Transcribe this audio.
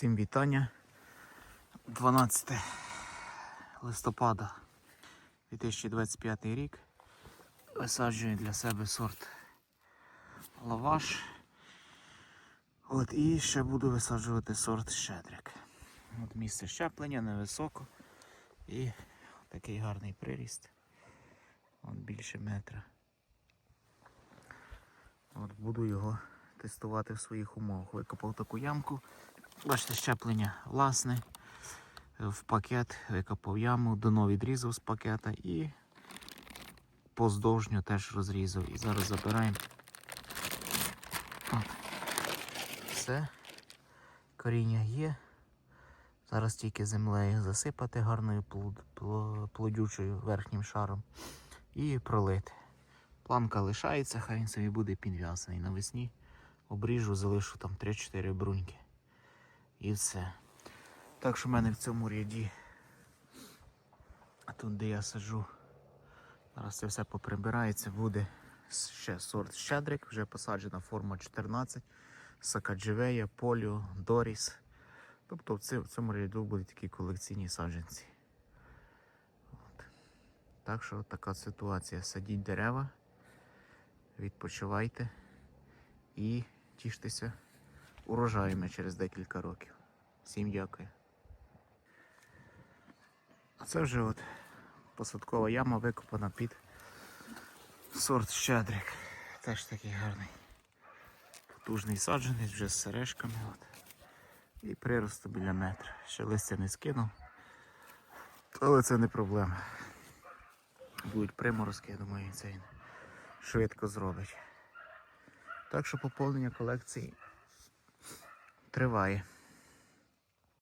Всім вітання. 12 листопада 2025 рік. Висаджую для себе сорт лаваш. От і ще буду висаджувати сорт щедрик. От місце щеплення невисоко. І такий гарний приріст. От більше метра. От буду його тестувати в своїх умовах. Викопав таку ямку. Бачите, щеплення власне. В пакет викопав яму, дно відрізав з пакета і поздовжньо теж розрізав. І зараз забираємо. Все. Коріння є. Зараз тільки землею засипати гарною плодючою верхнім шаром і пролити. Планка лишається, хай він собі буде підв'язаний. Навесні обріжу, залишу там 3-4 бруньки. І все. Так що в мене в цьому ряді, а тут де я саджу, зараз це все поприбирається, буде ще сорт щедрик, вже посаджена форма 14, Сакадживея, Поліо, Доріс. Тобто в цьому ряду будуть такі колекційні саджанці. От. Так що така ситуація. Садіть дерева, відпочивайте і тіштеся урожаями через декілька років. Всім дякую. А це вже от посадкова яма викопана під сорт щедрик. Теж такий гарний. Потужний саджанець вже з сережками. От. І приросту біля метра. Ще листя не скинув. Але це не проблема. Будуть приморозки, я думаю, це швидко зробить. Так що поповнення колекції триває.